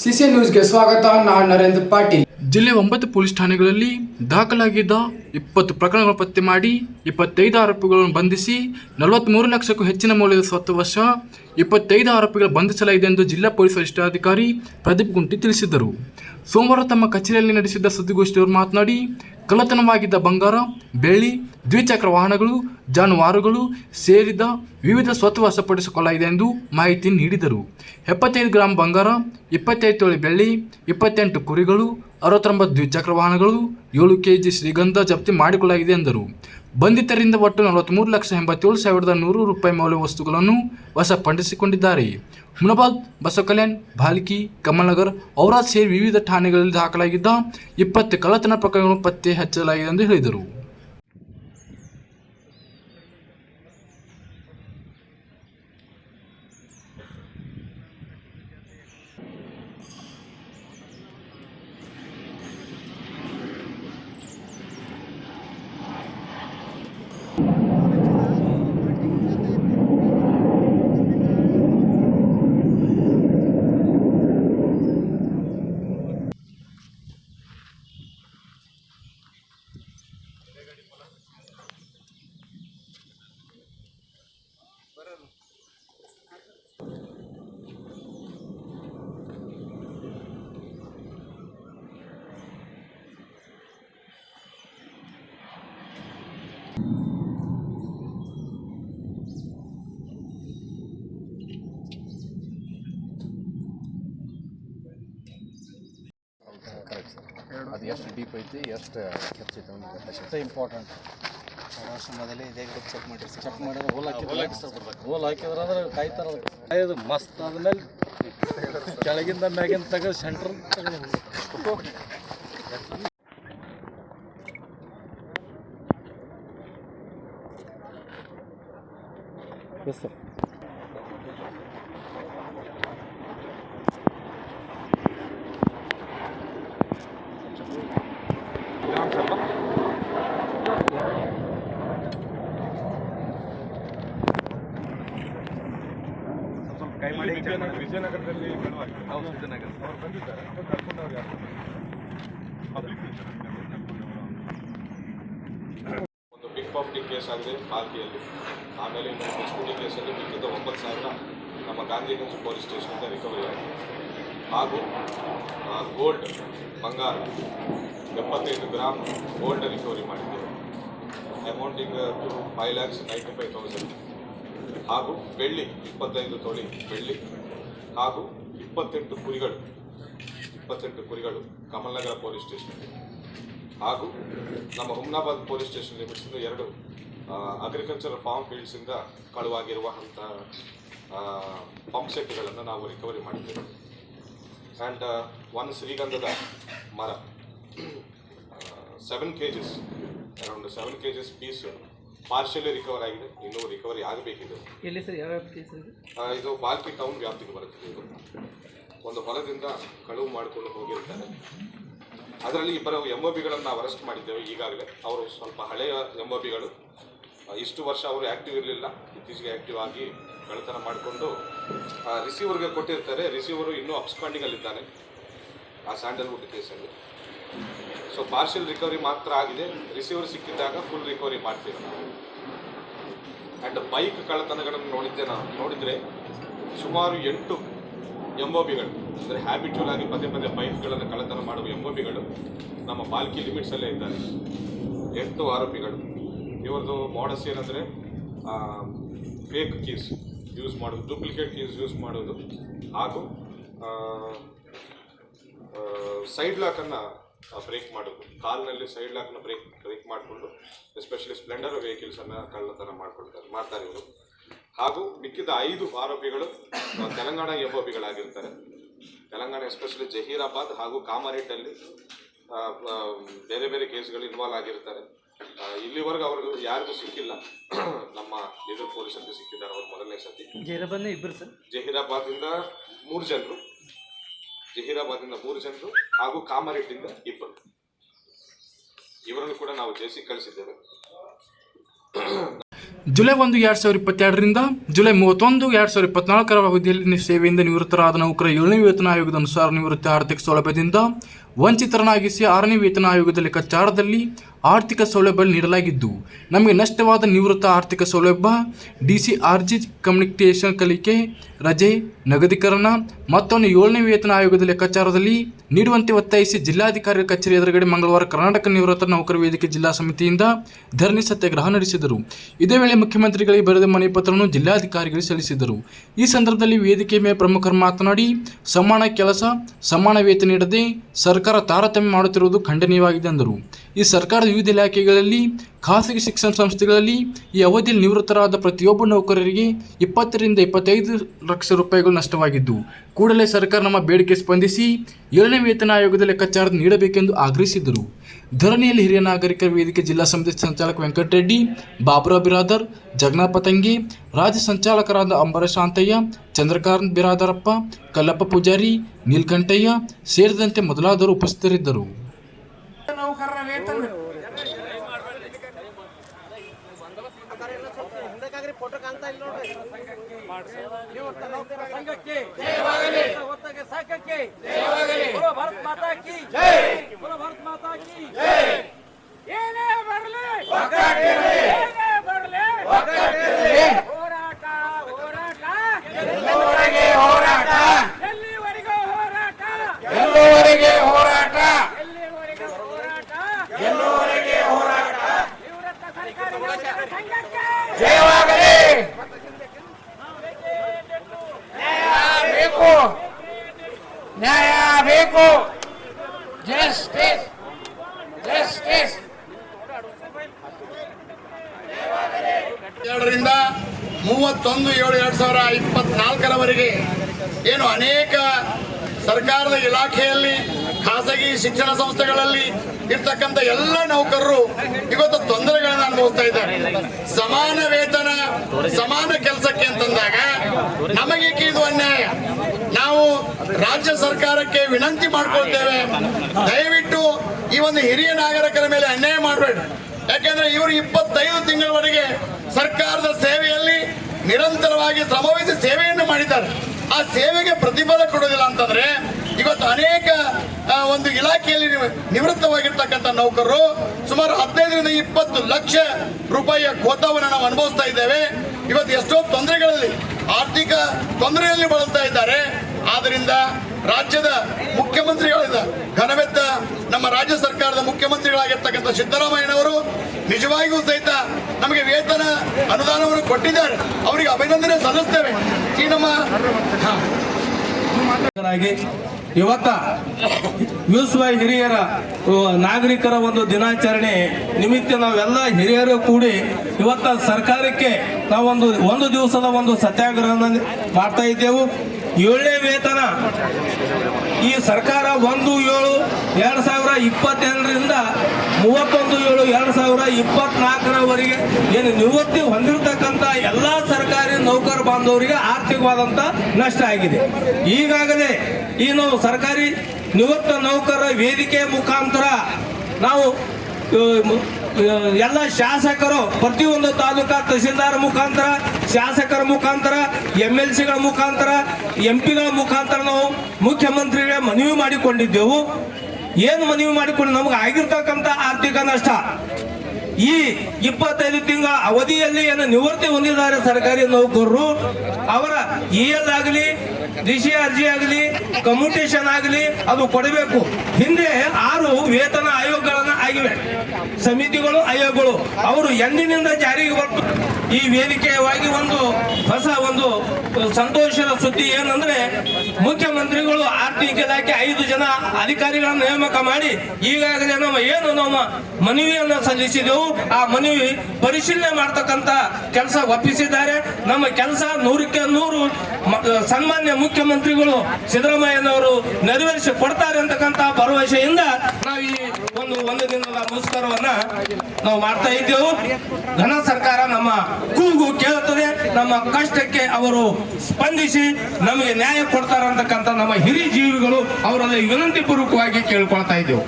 CC ನ್ಯೂಸ್ಗೆ ಸ್ವಾಗತ, ನಾನು ನರೇಂದ್ರ ಪಾಟೀಲ್. ಜಿಲ್ಲೆಯ ಒಂಬತ್ತು ಪೊಲೀಸ್ ಠಾಣೆಗಳಲ್ಲಿ ದಾಖಲಾಗಿದ್ದ ಇಪ್ಪತ್ತು ಪ್ರಕರಣಗಳನ್ನು ಪತ್ತೆ ಮಾಡಿ ಇಪ್ಪತ್ತೈದು ಆರೋಪಿಗಳನ್ನು ಬಂಧಿಸಿ ನಲವತ್ತ್ಮೂರು ಲಕ್ಷಕ್ಕೂ ಹೆಚ್ಚಿನ ಮೌಲ್ಯದ ಸ್ವತ್ತು ವಶ ಇಪ್ಪತ್ತೈದು ಆರೋಪಿಗಳು ಬಂಧಿಸಲಾಗಿದೆ ಎಂದು ಜಿಲ್ಲಾ ಪೊಲೀಸ್ ವರಿಷ್ಠಾಧಿಕಾರಿ ಪ್ರದೀಪ್ ಗುಂಟಿ ತಿಳಿಸಿದರು. ಸೋಮವಾರ ತಮ್ಮ ಕಚೇರಿಯಲ್ಲಿ ನಡೆಸಿದ್ದ ಸುದ್ದಿಗೋಷ್ಠಿಯವರು ಮಾತನಾಡಿ, ಕಳ್ಳತನವಾಗಿದ್ದ ಬಂಗಾರ, ಬೆಳ್ಳಿ, ದ್ವಿಚಕ್ರ ವಾಹನಗಳು, ಜಾನುವಾರುಗಳು ಸೇರಿದ ವಿವಿಧ ಸ್ವತ್ತು ವಶಪಡಿಸಿಕೊಳ್ಳಲಾಗಿದೆ ಎಂದು ಮಾಹಿತಿ ನೀಡಿದರು. ಎಪ್ಪತ್ತೈದು ಗ್ರಾಂ ಬಂಗಾರ, ಇಪ್ಪತ್ತೈದು ತೊಳೆ ಬೆಳ್ಳಿ, ಇಪ್ಪತ್ತೆಂಟು ಕುರಿಗಳು, ಅರವತ್ತೊಂಬತ್ತು ದ್ವಿಚಕ್ರ ವಾಹನಗಳು, ಏಳು ಕೆಜಿ ಶ್ರೀಗಂಧ ಜಪ್ತಿ ಮಾಡಿಕೊಳ್ಳಲಾಗಿದೆ ಎಂದರು. ಬಂಧಿತರಿಂದ ಒಟ್ಟು ನಲವತ್ತ್ಮೂರು ಲಕ್ಷ ಎಂಬತ್ತೇಳು ಸಾವಿರದ ನೂರು ರೂಪಾಯಿ ಮೌಲ್ಯ ವಸ್ತುಗಳನ್ನು ವಶಪಡಿಸಿಕೊಂಡಿದ್ದಾರೆ. ಮುನಬಾದ್ ಬಸವಕಲ್ಯಾಣ್ ಭಾಲ್ಕಿ ಕಮಲ್ನಗರ್ ಔರಾದ್ ಸೇರಿ ವಿವಿಧ ಠಾಣೆಗಳಲ್ಲಿ ದಾಖಲಾಗಿದ್ದ ಇಪ್ಪತ್ತು ಕಳ್ಳತನ ಪ್ರಕರಣಗಳನ್ನು ಪತ್ತೆ ಹಚ್ಚಲಾಗಿದೆ ಎಂದು ಹೇಳಿದರು. ಅದು ಎಷ್ಟು ಡೀಪ್ ಐತಿ ಎಷ್ಟು ಹೆಚ್ಚೈತೆ ಒಂದು ಅಷ್ಟೇ ಇಂಪಾರ್ಟೆಂಟ್ ಮೊದಲೇ ಇದೇ ಚೆಕ್ ಮಾಡಿ ಚೆಕ್ ಮಾಡಿದ್ರೆ ಹೋಲ್ ಹಾಕಿ ಹೋಲ್ ಹಾಕಿ ಹೋಲ್ ಹಾಕಿದ್ರೆ ಅಂದ್ರೆ ಕಾಯ್ತಾರ ಕಾಯೋದು ಮಸ್ತ್ ಆದ್ಮೇಲೆ ಕೆಳಗಿಂದ ಮ್ಯಾಗಿಂದ ತೆಗೆದು ಸೆಂಟ್ರ್ ತೆಗೆದು ಎಸ್ ಸರ್ ವಿಜಯನಗರದಲ್ಲಿ ಅವ್ರು ಬಂದಿದ್ದಾರೆ. ಅವ್ರು ಯಾರು? ಒಂದು ಬಿಗ್ ಪಾಪ್ಟಿ ಕೇಸ್ ಆಗಿದೆ ಪಾಲ್ಕಿಯಲ್ಲಿ ಆಮೇಲೆ ಇನ್ನೊಂದು ಕೇಸ್ ಕೇಸಲ್ಲಿ ಮಿಕ್ಕಿದ ಒಂಬತ್ತು ಸಾವಿರ ನಮ್ಮ ಗಾಂಧಿಗಂಜ್ ಪೊಲೀಸ್ ಸ್ಟೇಷನಿಂದ ರಿಕವರಿ ಆಗಿದೆ. ಹಾಗೂ ಗೋಲ್ಡ್ ಬಂಗಾರ ಎಪ್ಪತ್ತೈದು ಗ್ರಾಮ್ ಗೋಲ್ಡ್ ರಿಕವರಿ ಮಾಡಿದ್ದೇವೆ. Amounting to five lakhs ninety five thousand ಹಾಗೂ ಬೆಳ್ಳಿ ಇಪ್ಪತ್ತೈದು ತೊಳಿ ಬೆಳ್ಳಿ ಹಾಗೂ ಇಪ್ಪತ್ತೆಂಟು ಕುರಿಗಳು ಇಪ್ಪತ್ತೆಂಟು ಕುರಿಗಳು ಕಮಲ್ನಗರ ಪೊಲೀಸ್ ಸ್ಟೇಷನ್ ಹಾಗೂ ನಮ್ಮ ಹುಮ್ನಾಬಾದ್ ಪೊಲೀಸ್ ಸ್ಟೇಷನ್ ಲಿಮಿಟ್ಸಿಂದ ಎರಡು ಅಗ್ರಿಕಲ್ಚರ್ ಫಾರ್ಮ್ ಫೀಲ್ಡ್ಸಿಂದ ಕಳುವಾಗಿರುವ ಅಂಥ ಪಂಪ್ ಸೆಟ್ಗಳನ್ನು ನಾವು ರಿಕವರಿ ಮಾಡಿದ್ದೇವೆ. ಆ್ಯಂಡ್ ಒನ್ ಶ್ರೀಗಂಧದ ಮರ seven K Gs around seven K Gs piece partially recover ಆಗಿದೆ. ಇನ್ನೂ ರಿಕವರಿ ಆಗಬೇಕಿದೆ. ಎಲ್ಲಿ ಸರ್ ಯಾವ ಕೇಸ್ ಇದು? ಬಾಲ್ಕಿ ಟೌನ್ ವ್ಯಾಪ್ತಿಗೆ ಬರುತ್ತಿದೆ ಇದು. ಒಂದು ಹೊಲದಿಂದ ಕಳುವು ಮಾಡಿಕೊಂಡು ಹೋಗಿರ್ತಾರೆ. ಅದರಲ್ಲಿ ಇಬ್ಬರು ಎಂ ಒ ಬಿಗಳನ್ನು ನಾವು ಅರೆಸ್ಟ್ ಮಾಡಿದ್ದೇವೆ ಈಗಾಗಲೇ. ಅವರು ಸ್ವಲ್ಪ ಹಳೆಯ ಎಂ ಒ ಬಿಗಳು ಇಷ್ಟು ವರ್ಷ ಅವರು ಆ್ಯಕ್ಟಿವ್ ಇರಲಿಲ್ಲ. ಇತ್ತೀಚೆಗೆ ಆ್ಯಕ್ಟಿವ್ ಆಗಿ ಕಳ್ಳತನ ಮಾಡಿಕೊಂಡು ರಿಸೀವರ್ಗೆ ಕೊಟ್ಟಿರ್ತಾರೆ. ರಿಸೀವರು ಇನ್ನೂ ಅಪ್ಸ್ಪಾಂಡಿಂಗಲ್ಲಿದ್ದಾನೆ ಆ ಸ್ಯಾಂಡಲ್ವುಡ್ ಕೇಸಲ್ಲಿ. ಸೊ ಪಾರ್ಷಿಯಲ್ ರಿಕವರಿ ಮಾತ್ರ ಆಗಿದೆ. ರಿಸೀವರ್ ಸಿಕ್ಕಿದ್ದಾಗ ಫುಲ್ ರಿಕವರಿ ಮಾಡ್ತೀವಿ ನಾವು. ಆ್ಯಂಡ್ ಬೈಕ್ ಕಳ್ಳತನಗಳನ್ನು ನೋಡಿದ್ದೆ ನಾವು ನೋಡಿದರೆ ಸುಮಾರು ಎಂಟು ಎಂ ಒ ಬಿಗಳು ಅಂದರೆ ಹ್ಯಾಬಿಚುವಲ್ ಆಗಿ ಪದೇ ಪದೇ ಬೈಕ್ಗಳನ್ನು ಕಳ್ಳತನ ಮಾಡುವ ಎಂ ಒ ಬಿಗಳು ನಮ್ಮ ಬಾಲ್ಕಿ ಲಿಮಿಟ್ಸಲ್ಲೇ ಇದ್ದಾರೆ. ಎಂಟು ಆರೋಪಿಗಳು. ಇವರದು ಮಾಡಸ್ ಏನಂದರೆ ಫೇಕ್ ಕೀಸ್ ಯೂಸ್ ಮಾಡೋದು ಡೂಪ್ಲಿಕೇಟ್ ಕೀಸ್ ಯೂಸ್ ಮಾಡೋದು ಹಾಗೂ ಸೈಡ್ ಲಾಕನ್ನು ಬ್ರೇಕ್ ಮಾಡೋದು ಕಾಲ್ನಲ್ಲಿ ಸೈಡ್ ಲಾಕ್ನ ಬ್ರೇಕ್ ಬ್ರೇಕ್ ಮಾಡಿಕೊಂಡು ಎಸ್ಪೆಷಲಿ ಸ್ಪ್ಲೆಂಡರ್ ವೆಹಿಕಲ್ಸನ್ನು ಕಳ್ಳತನ ಮಾಡ್ಕೊಳ್ತಾರೆ ಮಾಡ್ತಾರೆ ಇವರು. ಹಾಗೂ ಮಿಕ್ಕಿದ ಐದು ಆರೋಪಿಗಳು ತೆಲಂಗಾಣ ಎಫ್ಒಬಿಗಳಾಗಿರ್ತಾರೆ ತೆಲಂಗಾಣ ಎಸ್ಪೆಷಲಿ ಜಹೀರಾಬಾದ್ ಹಾಗೂ ಕಾಮರೇಟಲ್ಲಿ ಬೇರೆ ಬೇರೆ ಕೇಸ್ಗಳು ಇನ್ವಾಲ್ವ್ ಆಗಿರ್ತಾರೆ. ಇಲ್ಲಿವರೆಗೂ ಅವ್ರಿಗೂ ಯಾರಿಗೂ ಸಿಕ್ಕಿಲ್ಲ. ನಮ್ಮ ಬೀದರ್ ಪೊಲೀಸರಿಗೆ ಸಿಕ್ಕಿದ್ದಾರೆ ಅವ್ರು ಮೊದಲನೇ ಸತಿ. ಜಹೀರಾಬಾದ್ ಇಬ್ಬರು ಸರ್? ಜಹೀರಾಬಾದಿಂದ ಮೂರು ಜನರು. ಜಹೀರಾಬಾದಿಂದ ಮೂರು ಜನರು ಹಾಗೂ ಕಾಮರೆಡ್ಡಿಂದ ಇಬ್ಬರು. ಇವರನ್ನು ಕೂಡ ನಾವು ಜೇಸಿ ಕಳಿಸಿದ್ದೇವೆ. ಜುಲೈ ಒಂದು ಎರಡು ಸಾವಿರದ ಇಪ್ಪತ್ತೆರಡರಿಂದ ಜುಲೈ ಮೂವತ್ತೊಂದು ಎರಡು ಸಾವಿರದ ಇಪ್ಪತ್ನಾಲ್ಕರ ಅವಧಿಯಲ್ಲಿ ಸೇವೆಯಿಂದ ನಿವೃತ್ತರಾದ ನೌಕರ ಏಳನೇ ವೇತನ ಆಯೋಗದ ಅನುಸಾರ ನಿವೃತ್ತಿ ಆರ್ಥಿಕ ಸೌಲಭ್ಯದಿಂದ ವಂಚಿತರನಾಗಿಸಿ ಆರನೇ ವೇತನ ಆಯೋಗದ ಲೆಕ್ಕಾಚಾರದಲ್ಲಿ ಆರ್ಥಿಕ ಸೌಲಭ್ಯ ನೀಡಲಾಗಿದ್ದು, ನಮಗೆ ನಷ್ಟವಾದ ನಿವೃತ್ತ ಆರ್ಥಿಕ ಸೌಲಭ್ಯ D C R G communication ಕಲಿಕೆ, ರಜೆ, ನಗದೀಕರಣ ಮತ್ತೊಂದು ಏಳನೇ ವೇತನ ಆಯೋಗದ ಲೆಕ್ಕಾಚಾರದಲ್ಲಿ ನೀಡುವಂತೆ ಒತ್ತಾಯಿಸಿ ಜಿಲ್ಲಾಧಿಕಾರಿ ಕಚೇರಿ ಎದುರುಗಡೆ ಮಂಗಳವಾರ ಕರ್ನಾಟಕ ನಿವೃತ್ತ ನೌಕರ ವೇದಿಕೆ ಜಿಲ್ಲಾ ಸಮಿತಿಯಿಂದ ಧರಣಿ ಸತ್ಯಾಗ್ರಹ ನಡೆಸಿದರು. ಇದೇ ವೇಳೆ ಮುಖ್ಯಮಂತ್ರಿಗಳಿಗೆ ಬರೆದ ಮನವಿ ಪತ್ರವನ್ನು ಜಿಲ್ಲಾಧಿಕಾರಿಗಳಿಗೆ ಸಲ್ಲಿಸಿದರು. ಈ ಸಂದರ್ಭದಲ್ಲಿ ವೇದಿಕೆ ಮೇಲೆ ಪ್ರಮುಖರು ಮಾತನಾಡಿ, ಸಮಾನ ಕೆಲಸ, ಸಮಾನ ವೇತನ ನೀಡದೆ ಸರ್ಕಾರ ತಾರತಮ್ಯ ಮಾಡುತ್ತಿರುವುದು ಖಂಡನೀಯವಾಗಿದೆ ಎಂದರು. ಈ ಸರ್ಕಾರದ ವಿವಿಧ ಇಲಾಖೆಗಳಲ್ಲಿ, ಖಾಸಗಿ ಶಿಕ್ಷಣ ಸಂಸ್ಥೆಗಳಲ್ಲಿ ಈ ಅವಧಿಯಲ್ಲಿ ನಿವೃತ್ತರಾದ ಪ್ರತಿಯೊಬ್ಬ ನೌಕರರಿಗೆ ಇಪ್ಪತ್ತರಿಂದ ಇಪ್ಪತ್ತೈದು ಲಕ್ಷ ರೂಪಾಯಿಗಳು ನಷ್ಟವಾಗಿದ್ದು, ಕೂಡಲೇ ಸರ್ಕಾರ ನಮ್ಮ ಬೇಡಿಕೆ ಸ್ಪಂದಿಸಿ ಏಳನೇ ವೇತನ ಆಯೋಗದ ಲೆಕ್ಕಾಚಾರ ನೀಡಬೇಕೆಂದು ಆಗ್ರಹಿಸಿದರು. ಧರಣಿಯಲ್ಲಿ ಹಿರಿಯ ನಾಗರಿಕರ ವೇದಿಕೆ ಜಿಲ್ಲಾ ಸಮಿತಿ ಸಂಚಾಲಕ ವೆಂಕಟರೆಡ್ಡಿ ಬಾಬುರಾವ್ ಬಿರಾದರ್, ಜಗನ್ನಾಥ ಪತಂಗಿ ರಾಜ್ಯ ಸಂಚಾಲಕರಾದ ಅಂಬರೀಶ್ ಶಾಂತಯ್ಯ, ಚಂದ್ರಕಾಂತ್ ಬಿರಾದರಪ್ಪ, ಕಲ್ಲಪ್ಪ ಪೂಜಾರಿ, ನೀಲ್ಕಂಠಯ್ಯ ಸೇರಿದಂತೆ ಮೊದಲಾದವರು ಉಪಸ್ಥಿತರಿದ್ದರು. ಭಾರತ್ ಮಾತಾ ಕಿ ಭಾರತ್ ಮಾತಾ ಕಿ ಜೈ ಏನೇ ಬರಲಿ ಏನೇ ಬರಲಿ ಬೇಕು ಜಸ್ಟಿಸ್ ಜಸ್ಟಿಸ್ ಎರಡರಿಂದ ಮೂವತ್ತೊಂದು ಏಳು ಎರಡು ಸಾವಿರ ಇಪ್ಪತ್ನಾಲ್ಕರವರೆಗೆ ಏನು ಅನೇಕ ಸರ್ಕಾರದ ಇಲಾಖೆಯಲ್ಲಿ ಖಾಸಗಿ ಶಿಕ್ಷಣ ಸಂಸ್ಥೆಗಳಲ್ಲಿ ಇರ್ತಕ್ಕಂಥ ಎಲ್ಲ ನೌಕರರು ಇವತ್ತು ತೊಂದರೆಗಳನ್ನು ಅನುಭವಿಸ್ತಾ ಇದ್ದಾರೆ. ಸಮಾನ ವೇತನ ಸಮಾನ ಕೆಲಸಕ್ಕೆ ಅಂತಂದಾಗ ನಮಗೆ ಇದು ಅನ್ಯಾಯ. ನಾವು ರಾಜ್ಯ ಸರ್ಕಾರಕ್ಕೆ ವಿನಂತಿ ಮಾಡ್ಕೊಳ್ತೇವೆ. ದಯವಿಟ್ಟು ಈ ಒಂದು ಹಿರಿಯ ನಾಗರಿಕರ ಮೇಲೆ ಅನ್ಯಾಯ ಮಾಡಬೇಡಿ. ಯಾಕೆಂದ್ರೆ ಇವರು ಇಪ್ಪತ್ತೈದು ತಿಂಗಳವರೆಗೆ ಸರ್ಕಾರದ ಸೇವೆಯಲ್ಲಿ ನಿರಂತರವಾಗಿ ಶ್ರಮವಹಿಸಿ ಸೇವೆಯನ್ನು ಮಾಡಿದ್ದಾರೆ. ಆ ಸೇವೆಗೆ ಪ್ರತಿಫಲ ಕೊಡೋದಿಲ್ಲ ಅಂತಂದ್ರೆ ಇವತ್ತು ಅನೇಕ ಒಂದು ಇಲಾಖೆಯಲ್ಲಿ ನಿವ- ನಿವೃತ್ತವಾಗಿರ್ತಕ್ಕಂಥ ನೌಕರರು ಸುಮಾರು ಹದಿನೈದರಿಂದ ಇಪ್ಪತ್ತು ಲಕ್ಷ ರೂಪಾಯಿಯ ಖೋತವನ್ನು ನಾವು ಅನುಭವಿಸ್ತಾ ಇದ್ದೇವೆ. ಇವತ್ತು ಎಷ್ಟೋ ತೊಂದರೆಗಳಲ್ಲಿ, ಆರ್ಥಿಕ ತೊಂದರೆಯಲ್ಲಿ ಬಳಲ್ತಾ ಇದ್ದಾರೆ. ಆದ್ದರಿಂದ ರಾಜ್ಯದ ಮುಖ್ಯಮಂತ್ರಿಗಳಿಂದ ಘನವೆತ್ತ ನಮ್ಮ ರಾಜ್ಯ ಸರ್ಕಾರದ ಮುಖ್ಯಮಂತ್ರಿಗಳಾಗಿರ್ತಕ್ಕಂಥ ಸಿದ್ದರಾಮಯ್ಯನವರು ನಿಜವಾಗಿಯೂ ಸಹಿತ ನಮಗೆ ವೇತನ ಅನುದಾನವನ್ನು ಕೊಟ್ಟಿದ್ದಾರೆ. ಅವರಿಗೆ ಅಭಿನಂದನೆ ಸಲ್ಲಿಸ್ತೇವೆ. ಈ ನಮ್ಮ ಇವತ್ತ ವಿಶ್ವ ಹಿರಿಯರ ನಾಗರಿಕರ ಒಂದು ದಿನಾಚರಣೆ ನಿಮಿತ್ತ ನಾವೆಲ್ಲ ಹಿರಿಯರು ಕೂಡಿ ಇವತ್ತ ಸರ್ಕಾರಕ್ಕೆ ನಾವೊಂದು, ಒಂದು ದಿವಸದ ಒಂದು ಸತ್ಯಾಗ್ರಹ ಮಾಡ್ತಾ ಇದ್ದೆವು. ಏಳನೇ ವೇತನ. ಈ ಸರ್ಕಾರ ಒಂದು ಏಳು ಎರಡು ಸಾವಿರ ಇಪ್ಪತ್ತೆರಡರಿಂದ ಮೂವತ್ತೊಂದು ಏಳು ಎರಡು ಸಾವಿರ ಇಪ್ಪತ್ನಾಲ್ಕರವರೆಗೆ ಏನು ನಿವೃತ್ತಿ ಹೊಂದಿರತಕ್ಕಂಥ ಎಲ್ಲ ಸರ್ಕಾರಿ ನೌಕರ ಬಾಂಧವರಿಗೆ ಆರ್ಥಿಕವಾದಂಥ ನಷ್ಟ ಆಗಿದೆ. ಈಗಾಗಲೇ ಈ ನಾವು ಸರ್ಕಾರಿ ನಿವೃತ್ತ ನೌಕರ ವೇದಿಕೆ ಮುಖಾಂತರ ನಾವು ಎಲ್ಲ ಶಾಸಕರು, ಪ್ರತಿಯೊಂದು ತಾಲೂಕಾ ತಹಸೀಲ್ದಾರ್ ಮುಖಾಂತರ, ಶಾಸಕರ ಮುಖಾಂತರ ಎಂ ಎಲ್ ಸಿಗಳ ಮುಖಾಂತರ ಎಂ ಪಿಗಳ ಮುಖಾಂತರ ನಾವು ಮುಖ್ಯಮಂತ್ರಿಗೆ ಮನವಿ ಮಾಡಿಕೊಂಡಿದ್ದೆವು. ಏನು ಮನವಿ ಮಾಡಿಕೊಂಡು ನಮಗೆ ಆಗಿರ್ತಕ್ಕಂಥ ಆರ್ಥಿಕ ನಷ್ಟ? ಈ ಇಪ್ಪತ್ತೈದು ತಿಂಗಳ ಅವಧಿಯಲ್ಲಿ ಏನು ನಿವೃತ್ತಿ ಹೊಂದಿದ್ದಾರೆ ಸರ್ಕಾರಿ ನೌಕರರು, ಅವರ ಇ ಎಲ್ ಆಗಲಿ ಡಿಸಿ ಅರ್ಜಿ ಆಗಲಿ ಕಮ್ಯುಟೇಷನ್ ಆಗಲಿ, ಅದು ಕೊಡಬೇಕು. ಹಿಂದೆ ಆರು ವೇತನ ಆಯೋಗಗಳನ್ನ ಆಗಿವೆ. ಸಮಿತಿಗಳು, ಆಯೋಗಗಳು. ಅವರು ಎಂದಿನಿಂದ ಜಾರಿಗೆ ಬರ್ತು. ಈ ವೇದಿಕೆಯವಾಗಿ ಒಂದು ಹೊಸ ಒಂದು ಸಂತೋಷದ ಸುದ್ದಿ ಏನಂದ್ರೆ, ಮುಖ್ಯಮಂತ್ರಿಗಳು ಆರ್ಥಿಕ ಇಲಾಖೆ ಐದು ಜನ ಅಧಿಕಾರಿಗಳನ್ನು ನೇಮಕ ಮಾಡಿ, ಈಗಾಗಲೇ ನಮ್ಮ ಏನು ನಮ್ಮ ಮನವಿಯನ್ನು ಸಲ್ಲಿಸಿದೆವು, ಆ ಮನವಿ ಪರಿಶೀಲನೆ ಮಾಡ್ತಕ್ಕಂತ ಕೆಲಸ ಒಪ್ಪಿಸಿದ್ದಾರೆ. ನಮ್ಮ ಕೆಲಸ ನೂರಕ್ಕೆ ನೂರು ಸನ್ಮಾನ್ಯ ಮುಖ್ಯಮಂತ್ರಿಗಳು ಸಿದ್ದರಾಮಯ್ಯನವರು ನೆರವೇರಿಸಿ ಕೊಡ್ತಾರೆ ಅಂತಕ್ಕಂತ ಭರವಸೆಯಿಂದ ನಾವು ಈ ಒಂದು ಒಂದು ದಿನದ ಮುಸ್ಕರವನ್ನ ನಾವು ಮಾಡ್ತಾ ಇದ್ದೇವೆ. ಘನ ಸರ್ಕಾರ ನಮ್ಮ ಕೂಗು ಕೇಳುತ್ತದೆ. ನಮ್ಮ ಕಷ್ಟಕ್ಕೆ ಅವರು ಸ್ಪಂದಿಸಿ ನಮಗೆ ನ್ಯಾಯ ಕೊಡ್ತಾರಂತಕ್ಕಂಥ ನಮ್ಮ ಹಿರಿಯ ಜೀವಿಗಳು ಅವರಲ್ಲಿ ವಿನಂತಿ ಪೂರ್ವಕವಾಗಿ ಕೇಳಿಕೊಳ್ತಾ ಇದ್ದೆವು.